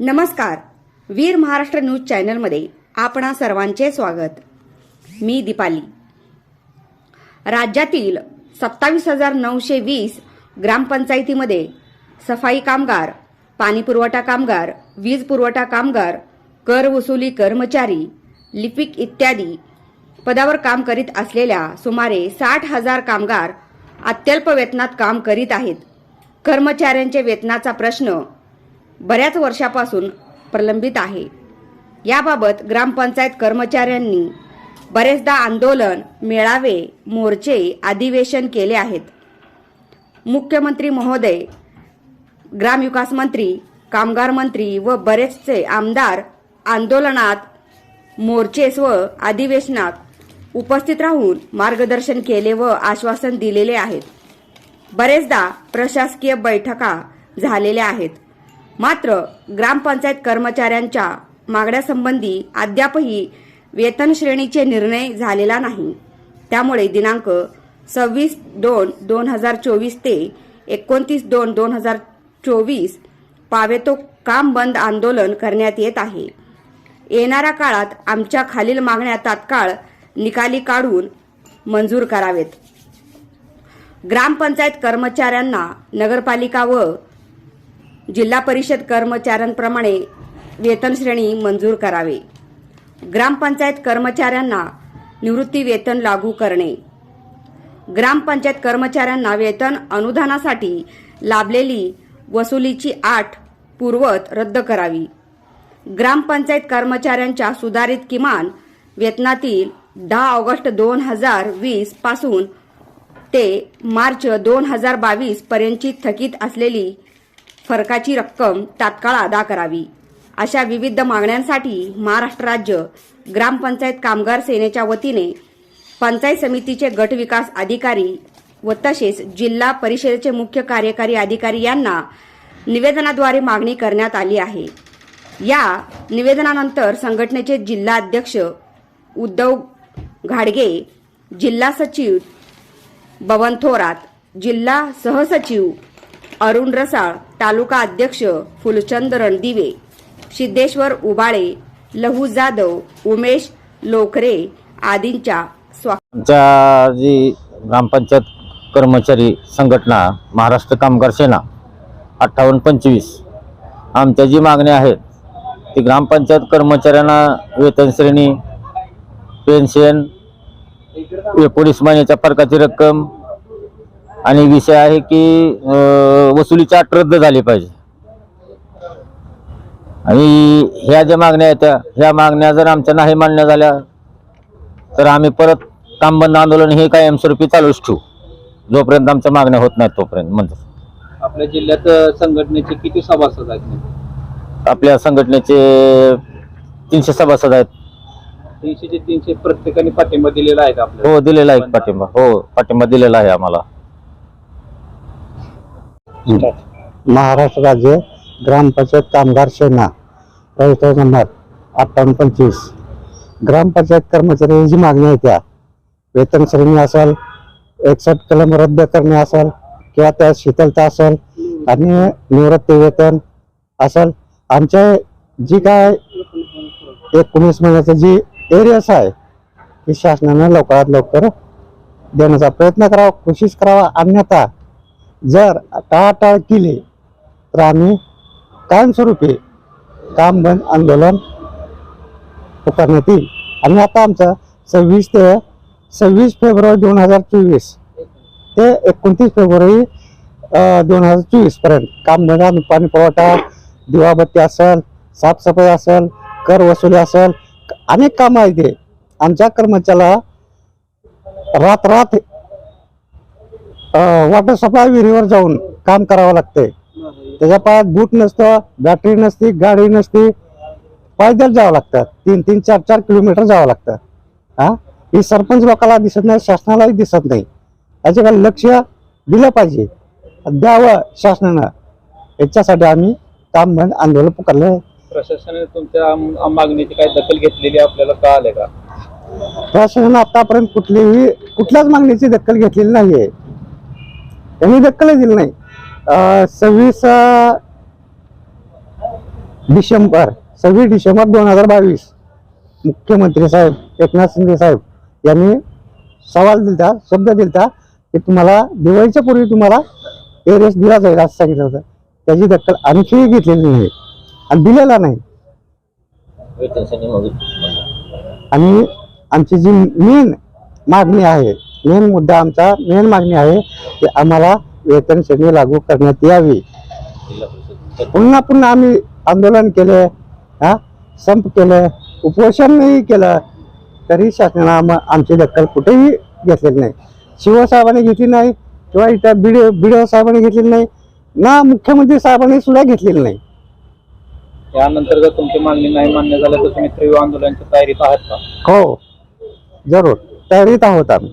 नमस्कार. वीर महाराष्ट्र न्यूज चॅनलमध्ये आपणा सर्वांचे स्वागत. मी दीपाली. राज्यातील सत्तावीस हजार नऊशे वीस ग्रामपंचायतीमध्ये सफाई कामगार पाणी पुरवठा कामगार वीज पुरवठा कामगार कर वसुली कर्मचारी लिपिक इत्यादी पदावर काम करीत असलेल्या सुमारे साठ हजार कामगार अत्यल्प वेतनात काम करीत आहेत. कर्मचाऱ्यांच्या वेतनाचा प्रश्न बऱ्याच वर्षापासून प्रलंबित आहे. याबाबत ग्रामपंचायत कर्मचाऱ्यांनी बरेचदा आंदोलन मेळावे मोर्चे अधिवेशन केले आहेत. मुख्यमंत्री महोदय ग्रामविकास मंत्री कामगार मंत्री व बरेचसे आमदार आंदोलनात मोर्चेस व अधिवेशनात उपस्थित राहून मार्गदर्शन केले व आश्वासन दिलेले आहेत. बरेचदा प्रशासकीय बैठका झालेल्या आहेत. मात्र ग्रामपंचायत कर्मचाऱ्यांच्या मागण्यासंबंधी अद्यापही वेतन श्रेणीचे निर्णय झालेला नाही. त्यामुळे दिनांक सव्वीस दोन दोन हजार चोवीस ते एकोणतीस दोन दोन हजार चोवीस पावेतो काम बंद आंदोलन करण्यात येत आहे. येणाऱ्या काळात आमच्या खालील मागण्या तात्काळ निकाली काढून मंजूर करावेत. ग्रामपंचायत कर्मचाऱ्यांना नगरपालिका व जिल्हा परिषद कर्मचाऱ्यांप्रमाणे वेतन श्रेणी मंजूर करावे. ग्रामपंचायत कर्मचाऱ्यांना निवृत्ती वेतन लागू करणे. ग्रामपंचायत कर्मचाऱ्यांना वेतन अनुदानासाठी लाभलेली वसुलीची आठ पूर्वत रद्द करावी. ग्रामपंचायत कर्मचाऱ्यांच्या सुधारित किमान वेतनातील दहा ऑगस्ट दोन हजार वीसपासून ते मार्च दोन हजार बावीस पर्यंतची थकीत असलेली फरकाची रक्कम तात्काळ अदा करावी. अशा विविध मागण्यांसाठी महाराष्ट्र राज्य ग्रामपंचायत कामगार सेनेच्या वतीने पंचायत समितीचे गट विकास अधिकारी व तसेच जिल्हा परिषदेचे मुख्य कार्यकारी अधिकारी यांना निवेदनाद्वारे मागणी करण्यात आली आहे. या निवेदनानंतर संघटनेचे जिल्हा अध्यक्ष उद्धव घाडगे जिल्हा सचिव बवन थोरात जिल्हा सहसचिव अरुण रसाळ तालुका अध्यक्ष फुलचंद रणदिवे सिद्धेश्वर उबाळे लहू जाधव उमेश लोकरे आदींच्या आमच्या जी ग्रामपंचायत कर्मचारी संघटना महाराष्ट्र कामगार सेना अठ्ठावन्न पंचवीस आमच्या जी मागण्या आहेत ती ग्रामपंचायत कर्मचाऱ्यांना वेतन श्रेणी पेन्शन एकोणीस महिन्याच्या फरकाची रक्कम आणि विषय आहे की अं, वसुलीची अट रद्द झाली पाहिजे. आणि ह्या ज्या मागण्या आहेत त्या ह्या मागण्या जर आमच्या नाही मान्य झाल्या तर आम्ही परत काम बंद आंदोलन हे कायमस्वरूपी चालूच ठेवू. जोपर्यंत आमच्या मागण्या होत नाहीत तोपर्यंत. म्हणजे आपल्या जिल्ह्यात संघटनेचे किती सभासद आहेत? आपल्या संघटनेचे तीनशे सभासद आहेत. तीनशेचे तीनशे प्रत्येकाने पाठिंबा दिलेला आहे का हो दिलेला आहे पाठिंबा. हो पाठिंबा दिलेला आहे आम्हाला. महाराष्ट्र राज्य ग्रामपंचायत कामगार सेना रजिस्टर नंबर अठ्ठावन्न पंचवीस. ग्रामपंचायत कर्मचारी जी मागणी आहे त्या. वेतन श्रेणी असेल एकसष्ट कलम रद्द करणे असेल किंवा त्या शीतलता असेल आणि निवृत्ती वेतन असेल. आमच्या जी काय एकोणीस महिन्याचं जी एरियस आहे ती शासनानं लवकरात लवकर देण्याचा प्रयत्न करावा कोशिश करावा अन्यथा जर टाळाटाळ केली तर आम्ही कायमस्वरूपी काम बंद आंदोलन पुकारण्यात येईल. आणि आता आमचं सव्वीस ते सव्वीस फेब्रुवारी दोन हजार चोवीस ते एकोणतीस फेब्रुवारी दोन हजार चोवीसपर्यंत काम बंद आम्ही पाणी पुरवठा दिवाबत्ती असेल साफसफाई असेल कर वसुली असेल अनेक कामं आहेत ते आमच्या कर्मचाऱ्याला रात रात वॉटर सप्लाय विहिरीवर जाऊन काम करावं लागतंय. त्याच्या पायात बूट नसतं बॅटरी नसती गाडी नसती. पायदल जावं लागतं तीन तीन चार चार किलोमीटर जावं लागतं हा? ही सरपंच लोकांना दिसत नाही शासनालाही दिसत नाही. याच्याकडे लक्ष दिलं पाहिजे. द्यावं शासनानं. याच्यासाठी आम्ही काम बंद आंदोलन पुकारलं प्रशासनाने तुमच्या मागणीची काही दखल घेतलेली आपल्याला कळालंय का? प्रशासनानं आतापर्यंत कुठलीही कुठल्याच मागणीची दखल घेतलेली नाहीये. त्यांनी दखल दिली नाही. सव्वीस डिसेंबर सव्वीस डिसेंबर दोन हजार बावीस मुख्यमंत्री साहेब एकनाथ शिंदे साहेब यांनी सवाल दिलता शब्द दिलता की तुम्हाला दिवाळीच्या पूर्वी तुम्हाला एरेस दिला जाईल असं सांगितलं होतं. त्याची दखल आणखी घेतलेली नाही आणि दिलेला नाही. आणि आमची जी मेन मागणी आहे मेन मुद्दा आमचा मेन मागणी आहे की आम्हाला वेतन श्रेणी लागू करण्यात यावी. पुन्हा पुन्हा आम्ही आंदोलन केले हा संप केलं उपोषणही केलं तरी शासनानं आम- आमची दखल कुठेही घेतलेली नाही. शिवसाहेबांनी घेतली नाही किंवा इतर बिडिओ बिडिओ साहेबांनी घेतलेली नाही ना मुख्यमंत्री साहेबांनी सुद्धा घेतलेली नाही. त्यानंतर जर तुमची मागणी नाही मान्य झालं तर तुम्ही तीव्र आंदोलनाच्या तयारीत आहात का? हो जरूर. तयारीत आहोत आम्ही.